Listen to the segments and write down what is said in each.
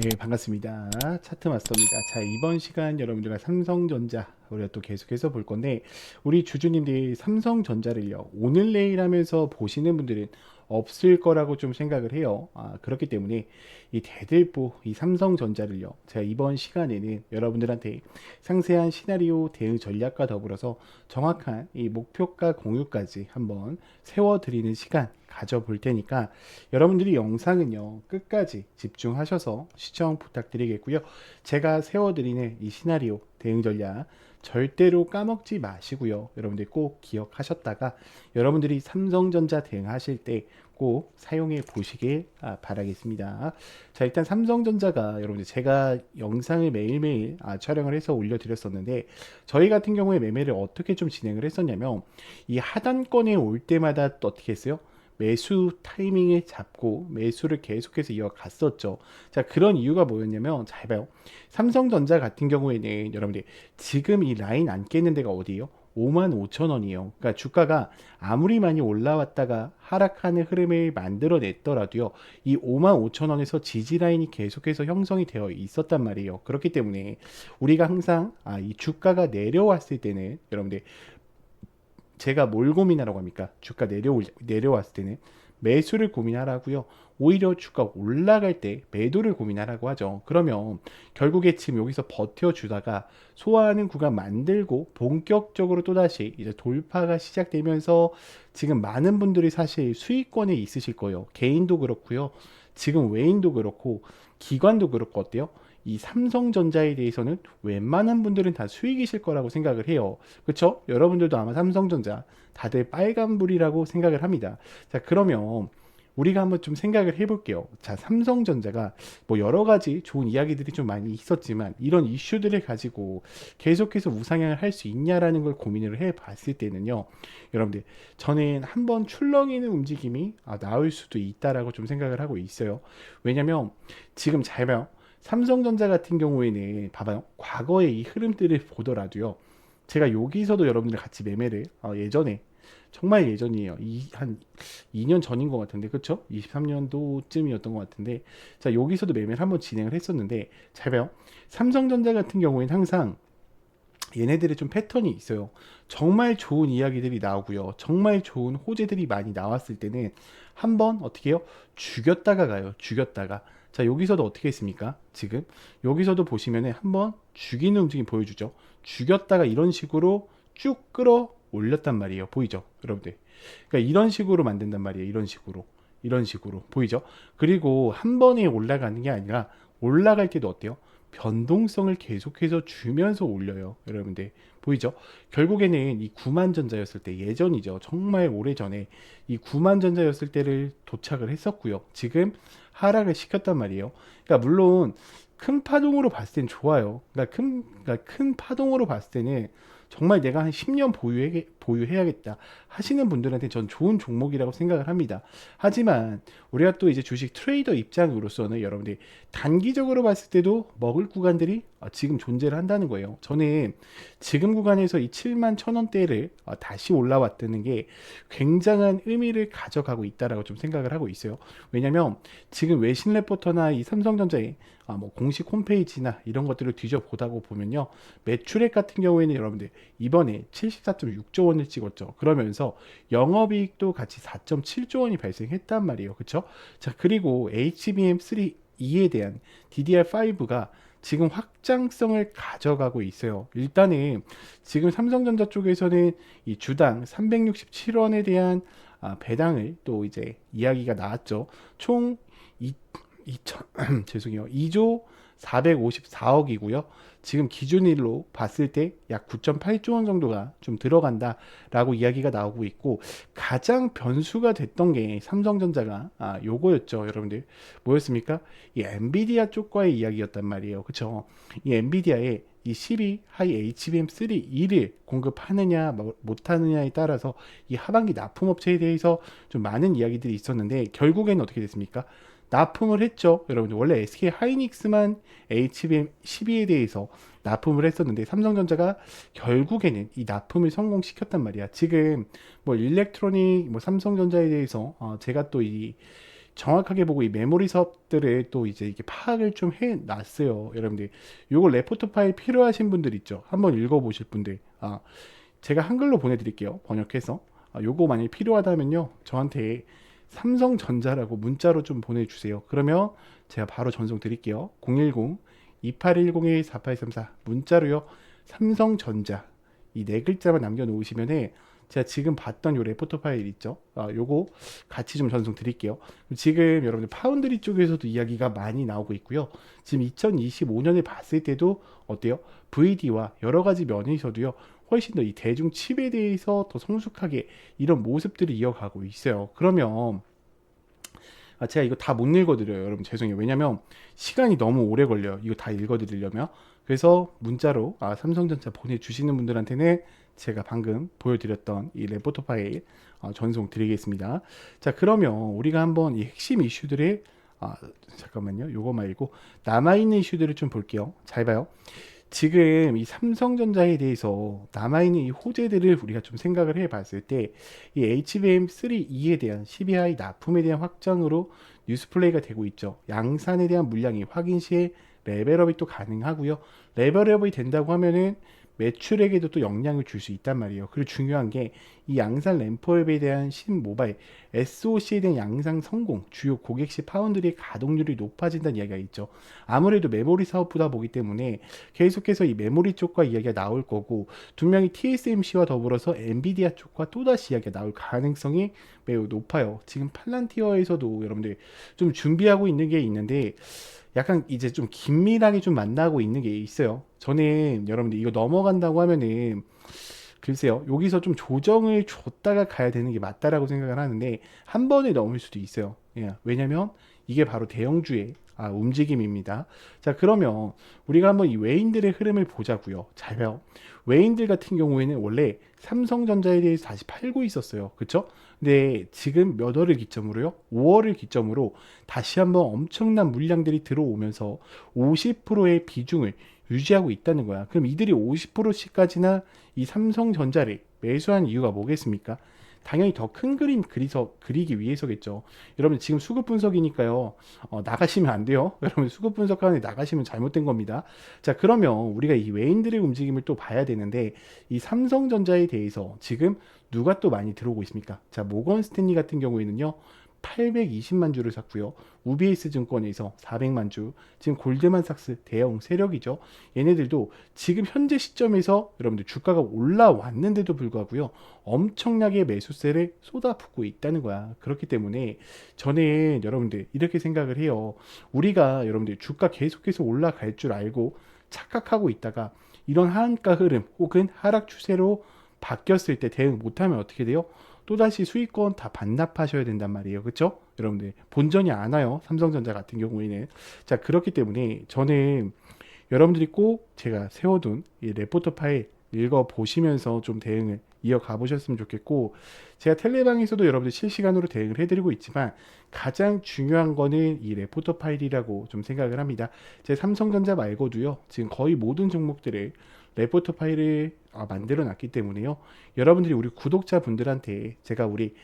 네, 반갑습니다. 차트 마스터입니다. 자, 이번 시간 여러분들과 삼성전자 우리가 또 계속해서 볼 건데 우리 주주님들이 삼성전자를요 오늘 내일 하면서 보시는 분들은 없을 거라고 좀 생각을 해요. 아, 그렇기 때문에 이 대들보 이 삼성전자를요 제가 이번 시간에는 여러분들한테 상세한 시나리오 대응 전략과 더불어서 정확한 이 목표가 공유까지 한번 세워 드리는 시간 가져볼 테니까 여러분들이 영상은요 끝까지 집중하셔서 시청 부탁드리겠고요. 제가 세워드리는 이 시나리오 대응 전략 절대로 까먹지 마시고요. 여러분들 꼭 기억하셨다가 여러분들이 삼성전자 대응하실 때 꼭 사용해 보시길 아, 바라겠습니다. 자 일단 삼성전자가 여러분들 제가 영상을 매일매일 아, 촬영을 해서 올려드렸었는데 저희 같은 경우에 매매를 어떻게 좀 진행을 했었냐면 이 하단권에 올 때마다 또 어떻게 했어요? 매수 타이밍을 잡고 매수를 계속해서 이어갔었죠. 자, 그런 이유가 뭐였냐면, 잘 봐요. 삼성전자 같은 경우에는 여러분들 지금 이 라인 안 깨는 데가 어디예요? 5만 5천 원이에요. 그러니까 주가가 아무리 많이 올라왔다가 하락하는 흐름을 만들어냈더라도요. 이 5만 5천 원에서 지지 라인이 계속해서 형성이 되어 있었단 말이에요. 그렇기 때문에 우리가 항상 아, 이 주가가 내려왔을 때는 여러분들 제가 뭘 고민하라고 합니까? 주가 내려올, 내려왔을 때는 매수를 고민하라고요. 오히려 주가 올라갈 때 매도를 고민하라고 하죠. 그러면 결국에 지금 여기서 버텨주다가 소화하는 구간 만들고 본격적으로 또다시 이제 돌파가 시작되면서 지금 많은 분들이 사실 수익권에 있으실 거예요. 개인도 그렇고요. 지금 외인도 그렇고 기관도 그렇고 어때요? 이 삼성전자에 대해서는 웬만한 분들은 다 수익이실 거라고 생각을 해요. 그렇죠? 여러분들도 아마 삼성전자 다들 빨간불이라고 생각을 합니다. 자, 그러면 우리가 한번 좀 생각을 해볼게요. 자, 삼성전자가 뭐 여러 가지 좋은 이야기들이 좀 많이 있었지만 이런 이슈들을 가지고 계속해서 우상향을 할 수 있냐라는 걸 고민을 해봤을 때는요, 여러분들 저는 한번 출렁이는 움직임이 아, 나올 수도 있다라고 좀 생각을 하고 있어요. 왜냐면 지금 잘 봐요. 삼성전자 같은 경우에는 봐봐요. 과거의 이 흐름들을 보더라도요. 제가 여기서도 여러분들 같이 매매를 어, 예전에 정말 예전이에요. 이, 한 2년 전인 것 같은데, 그쵸? 23년도쯤이었던 것 같은데, 자, 여기서도 매매를 한번 진행을 했었는데, 잘 봐요. 삼성전자 같은 경우에는 항상 얘네들의 좀 패턴이 있어요. 정말 좋은 이야기들이 나오고요. 정말 좋은 호재들이 많이 나왔을 때는 한번 어떻게 해요? 죽였다가 가요. 죽였다가. 자, 여기서도 어떻게 했습니까? 지금 여기서도 보시면은 한번 죽이는 움직임 보여주죠. 죽였다가 이런 식으로 쭉 끌어 올렸단 말이에요. 보이죠? 여러분들. 그러니까 이런 식으로 만든단 말이에요. 이런 식으로. 이런 식으로. 보이죠? 그리고 한 번에 올라가는 게 아니라 올라갈 때도 어때요? 변동성을 계속해서 주면서 올려요. 여러분들 보이죠? 결국에는 이 9만 전자였을 때 예전이죠. 정말 오래전에 이 9만 전자였을 때를 도착을 했었고요. 지금 하락을 시켰단 말이에요. 그러니까 물론 큰 파동으로 봤을 땐 좋아요. 그러니까 큰, 그러니까 큰 파동으로 봤을 때는 정말 내가 한 10년 보유해, 보유해야겠다 하시는 분들한테 전 좋은 종목이라고 생각을 합니다. 하지만 우리가 또 이제 주식 트레이더 입장으로서는 여러분들이 단기적으로 봤을 때도 먹을 구간들이 어, 지금 존재를 한다는 거예요. 저는 지금 구간에서 이 7만 천 원대를 어, 다시 올라왔다는 게 굉장한 의미를 가져가고 있다라고 좀 생각을 하고 있어요. 왜냐면 지금 외신 레포터나 이 삼성전자의 아, 뭐 공식 홈페이지나 이런 것들을 뒤져보다고 보면요. 매출액 같은 경우에는 여러분들 이번에 74.6조 원을 찍었죠. 그러면서 영업이익도 같이 4.7조 원이 발생했단 말이에요. 그쵸? 자, 그리고 HBM3 2에 대한 DDR5가 지금 확장성을 가져가고 있어요. 일단은 지금 삼성전자 쪽에서는 이 주당 367원에 대한 아, 배당을 또 이제 이야기가 나왔죠. 총 2, 2천 죄송해요. 2조 454억이고요. 지금 기준일로 봤을 때 약 9.8조 원 정도가 좀 들어간다라고 이야기가 나오고 있고 가장 변수가 됐던 게 삼성전자가 아 요거였죠, 여러분들. 뭐였습니까? 이 엔비디아 쪽과의 이야기였단 말이에요. 그쵸? 이 엔비디아의 이 12 하이 HBM3 2를 공급하느냐 뭐 못하느냐에 따라서 이 하반기 납품 업체에 대해서 좀 많은 이야기들이 있었는데 결국에는 어떻게 됐습니까? 납품을 했죠. 여러분들 원래 SK 하이닉스만 HBM 12에 대해서 납품을 했었는데 삼성전자가 결국에는 이 납품을 성공시켰단 말이야. 지금 뭐 일렉트로닉 뭐 삼성전자에 대해서 어 제가 또 이 정확하게 보고 이 메모리 사업들을 또 이제 이게 파악을 좀 해놨어요. 여러분들 요거 레포트 파일 필요하신 분들 있죠. 한번 읽어보실 분들 아 제가 한글로 보내드릴게요. 번역해서 아, 요거 만약에 필요하다면요 저한테 삼성전자라고 문자로 좀 보내주세요. 그러면 제가 바로 전송 드릴게요. 010 2810의 4834 문자로요. 삼성전자 이 네 글자만 남겨놓으시면은 제가 지금 봤던 요 레포터 파일 있죠. 아, 요거 같이 좀 전송 드릴게요. 지금 여러분들 파운드리 쪽에서도 이야기가 많이 나오고 있고요. 지금 2025년에 봤을 때도 어때요? VD와 여러 가지 면에서도요. 훨씬 더 이 대중 칩에 대해서 더 성숙하게 이런 모습들을 이어가고 있어요. 그러면 아, 제가 이거 다 못 읽어드려요. 여러분 죄송해요. 왜냐면 시간이 너무 오래 걸려요. 이거 다 읽어드리려면. 그래서 문자로 아, 삼성전자 보내주시는 분들한테는 제가 방금 보여드렸던 이 레포터 파일 어, 전송 드리겠습니다. 자 그러면 우리가 한번 이 핵심 이슈들의 아, 잠깐만요. 요거 말고 남아있는 이슈들을 좀 볼게요. 잘 봐요. 지금 이 삼성전자에 대해서 남아있는 이 호재들을 우리가 좀 생각을 해 봤을 때 이 HBM3E에 대한 CBI 납품에 대한 확장으로 뉴스플레이가 되고 있죠. 양산에 대한 물량이 확인 시에 레벨업이 또 가능하고요. 레벨업이 된다고 하면은 매출에게도 또 영향을 줄 수 있단 말이에요. 그리고 중요한 게 이 양산 램프업에 대한 신모바일 SOC에 대한 양상 성공, 주요 고객시 파운드리의 가동률이 높아진다는 이야기가 있죠. 아무래도 메모리 사업보다 보기 때문에 계속해서 이 메모리 쪽과 이야기가 나올 거고 분명히 TSMC와 더불어서 엔비디아 쪽과 또다시 이야기가 나올 가능성이 매우 높아요. 지금 팔란티어에서도 여러분들 좀 준비하고 있는 게 있는데 약간 이제 좀 긴밀하게 좀 만나고 있는 게 있어요. 저는 여러분들 이거 넘어간다고 하면은 글쎄요 여기서 좀 조정을 줬다가 가야 되는 게 맞다라고 생각을 하는데 한 번에 넘을 수도 있어요. 예, 왜냐면 이게 바로 대형주의 아, 움직임입니다. 자 그러면 우리가 한번 이 외인들의 흐름을 보자고요. 잘 봐요. 외인들 같은 경우에는 원래 삼성전자에 대해서 다시 팔고 있었어요. 그쵸? 근데 지금 몇 월을 기점으로요? 5월을 기점으로 다시 한번 엄청난 물량들이 들어오면서 50%의 비중을 유지하고 있다는 거야. 그럼 이들이 50%씩까지나 이 삼성전자를 매수한 이유가 뭐겠습니까? 당연히 더 큰 그림 그리서 그리기 위해서겠죠. 여러분 지금 수급 분석이니까요. 어, 나가시면 안 돼요. 여러분 수급 분석하는데 나가시면 잘못된 겁니다. 자 그러면 우리가 이 외인들의 움직임을 또 봐야 되는데 이 삼성전자에 대해서 지금 누가 또 많이 들어오고 있습니까? 자 모건 스탠리 같은 경우에는요. 820만 주를 샀고요. UBS 증권에서 400만 주, 지금 골드만삭스 대형 세력이죠. 얘네들도 지금 현재 시점에서 여러분들 주가가 올라왔는데도 불구하고요. 엄청나게 매수세를 쏟아붓고 있다는 거야. 그렇기 때문에 저는 여러분들 이렇게 생각을 해요. 우리가 여러분들 주가 계속해서 올라갈 줄 알고 착각하고 있다가 이런 하한가 흐름 혹은 하락 추세로 바뀌었을 때 대응 못하면 어떻게 돼요? 또다시 수익권 다 반납하셔야 된단 말이에요. 그렇죠? 여러분들 본전이 안 와요. 삼성전자 같은 경우에는. 자, 그렇기 때문에 저는 여러분들이 꼭 제가 세워둔 이 레포터 파일 읽어 보시면서 좀 대응을 이어가 보셨으면 좋겠고 제가 텔레방에서도 여러분들 실시간으로 대응을 해드리고 있지만 가장 중요한 거는 이 레포터 파일이라고 좀 생각을 합니다. 제 삼성전자 말고도요 지금 거의 모든 종목들을 레포터 파일을 아, 만들어 놨기 때문에요. 여러분들이 우리 구독자분들한테 제가 우리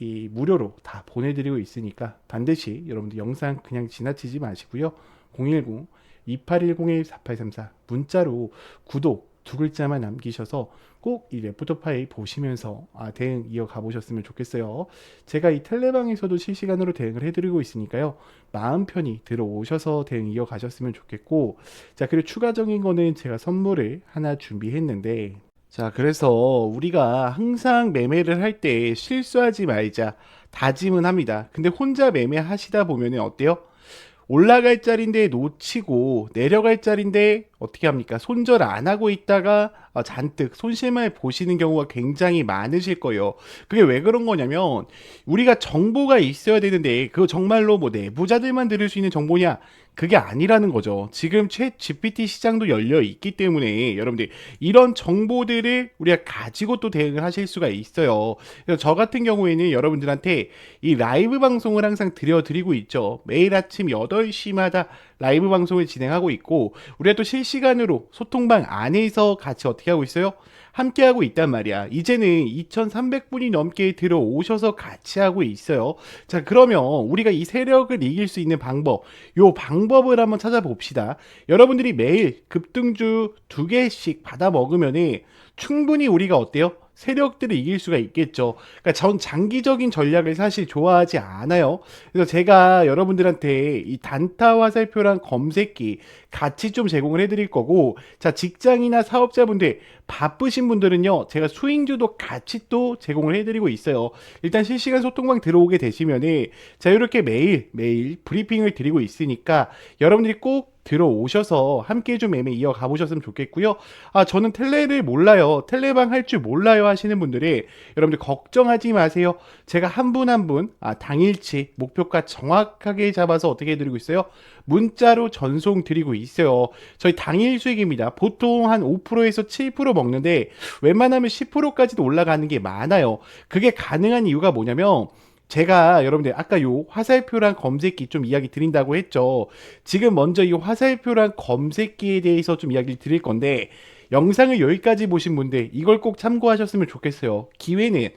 이 무료로 다 보내드리고 있으니까 반드시 여러분들 영상 그냥 지나치지 마시고요. 010 2810-4834 문자로 구독 두 글자만 남기셔서 꼭 이 레포터 파일 보시면서 아, 대응 이어가 보셨으면 좋겠어요. 제가 이 텔레방에서도 실시간으로 대응을 해드리고 있으니까요. 마음 편히 들어오셔서 대응 이어가셨으면 좋겠고 자 그리고 추가적인 거는 제가 선물을 하나 준비했는데 자 그래서 우리가 항상 매매를 할 때 실수하지 말자 다짐은 합니다. 근데 혼자 매매하시다 보면은 어때요? 올라갈 자리인데 놓치고 내려갈 자리인데 어떻게 합니까? 손절 안 하고 있다가 어, 잔뜩 손실만 보시는 경우가 굉장히 많으실 거예요. 그게 왜 그런 거냐면 우리가 정보가 있어야 되는데 그거 정말로 뭐 내부자들만 들을 수 있는 정보냐? 그게 아니라는 거죠. 지금 최 GPT 시장도 열려 있기 때문에 여러분들 이런 정보들을 우리가 가지고 또 대응을 하실 수가 있어요. 그래서 저 같은 경우에는 여러분들한테 이 라이브 방송을 항상 드려드리고 있죠. 매일 아침 8시마다 라이브 방송을 진행하고 있고 우리가 또 실시간으로 소통방 안에서 같이 어떻게 하고 있어요? 함께 하고 있단 말이야. 이제는 2,300분이 넘게 들어오셔서 같이 하고 있어요. 자, 그러면 우리가 이 세력을 이길 수 있는 방법, 요 방법 을 한번 찾아봅시다. 여러분들이 매일 급등주 두 개씩 받아 먹으면은 충분히 우리가 어때요? 세력들을 이길 수가 있겠죠. 그러니까 전 장기적인 전략을 사실 좋아하지 않아요. 그래서 제가 여러분들한테 이 단타 화살표랑 검색기 같이 좀 제공을 해드릴 거고, 자 직장이나 사업자분들 바쁘신 분들은요, 제가 수익주도 같이 또 제공을 해드리고 있어요. 일단 실시간 소통방 들어오게 되시면은 자 이렇게 매일 매일 브리핑을 드리고 있으니까 여러분들이 꼭 들어오셔서 함께 좀 매매 이어가 보셨으면 좋겠고요. 아, 저는 텔레를 몰라요. 텔레방 할 줄 몰라요 하시는 분들이 여러분들 걱정하지 마세요. 제가 한 분한분 아, 당일치 목표가 정확하게 잡아서 어떻게 해드리고 있어요? 문자로 전송 드리고 있어요. 저희 당일 수익입니다. 보통 한 5%에서 7% 먹는데 웬만하면 10%까지도 올라가는 게 많아요. 그게 가능한 이유가 뭐냐면 제가 여러분들 아까 요 화살표랑 검색기 좀 이야기 드린다고 했죠. 지금 먼저 이 화살표랑 검색기에 대해서 좀 이야기를 드릴 건데 영상을 여기까지 보신 분들 이걸 꼭 참고하셨으면 좋겠어요. 기회는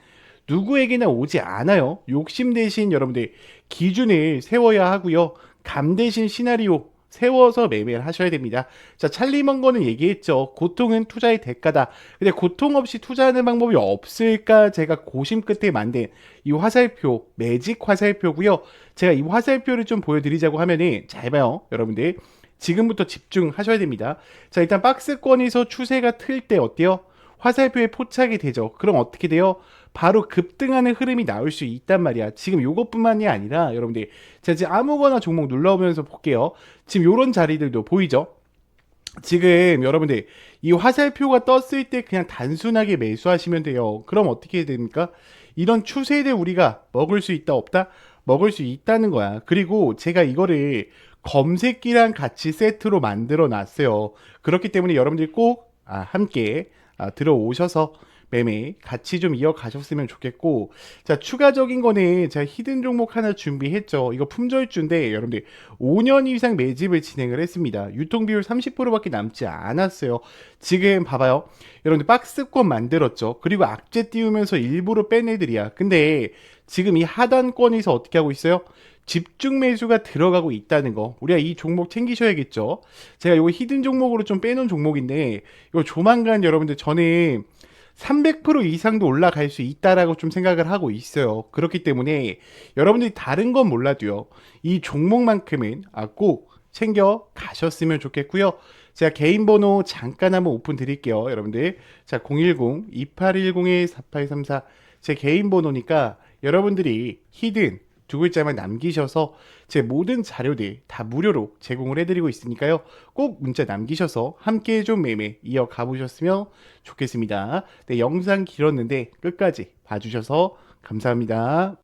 누구에게나 오지 않아요. 욕심 대신 여러분들 기준을 세워야 하고요. 감 대신 시나리오 세워서 매매를 하셔야 됩니다. 자, 찰리 먼거는 얘기했죠. 고통은 투자의 대가다. 근데 고통 없이 투자하는 방법이 없을까? 제가 고심 끝에 만든 이 화살표, 매직 화살표고요. 제가 이 화살표를 좀 보여드리자고 하면은 잘 봐요, 여러분들. 지금부터 집중하셔야 됩니다. 자, 일단 박스권에서 추세가 틀 때 어때요? 화살표에 포착이 되죠. 그럼 어떻게 돼요? 바로 급등하는 흐름이 나올 수 있단 말이야. 지금 요것뿐만이 아니라 여러분들 제가 지금 아무거나 종목 눌러보면서 볼게요. 지금 요런 자리들도 보이죠? 지금 여러분들 이 화살표가 떴을 때 그냥 단순하게 매수하시면 돼요. 그럼 어떻게 됩니까? 이런 추세를 우리가 먹을 수 있다 없다? 먹을 수 있다는 거야. 그리고 제가 이거를 검색기랑 같이 세트로 만들어 놨어요. 그렇기 때문에 여러분들이 꼭 아, 함께 아, 들어오셔서 매매 같이 좀 이어가셨으면 좋겠고 자 추가적인 거는 제가 히든 종목 하나 준비했죠. 이거 품절주인데 여러분들 5년 이상 매집을 진행을 했습니다. 유통 비율 30%밖에 남지 않았어요. 지금 봐봐요. 여러분들 박스권 만들었죠. 그리고 악재 띄우면서 일부러 뺀 애들이야. 근데 지금 이 하단권에서 어떻게 하고 있어요? 집중 매수가 들어가고 있다는 거. 우리가 이 종목 챙기셔야겠죠. 제가 이거 히든 종목으로 좀 빼놓은 종목인데 이거 조만간 여러분들 저는 300% 이상도 올라갈 수 있다라고 좀 생각을 하고 있어요. 그렇기 때문에 여러분들이 다른 건 몰라도요. 이 종목만큼은 아, 꼭 챙겨 가셨으면 좋겠고요. 제가 개인 번호 잠깐 한번 오픈 드릴게요. 여러분들. 자, 010-2810-4834. 제 개인 번호니까 여러분들이 히든 두 글자만 남기셔서 제 모든 자료들 다 무료로 제공을 해드리고 있으니까요. 꼭 문자 남기셔서 함께 좀 매매 이어가 보셨으면 좋겠습니다. 네, 영상 길었는데 끝까지 봐주셔서 감사합니다.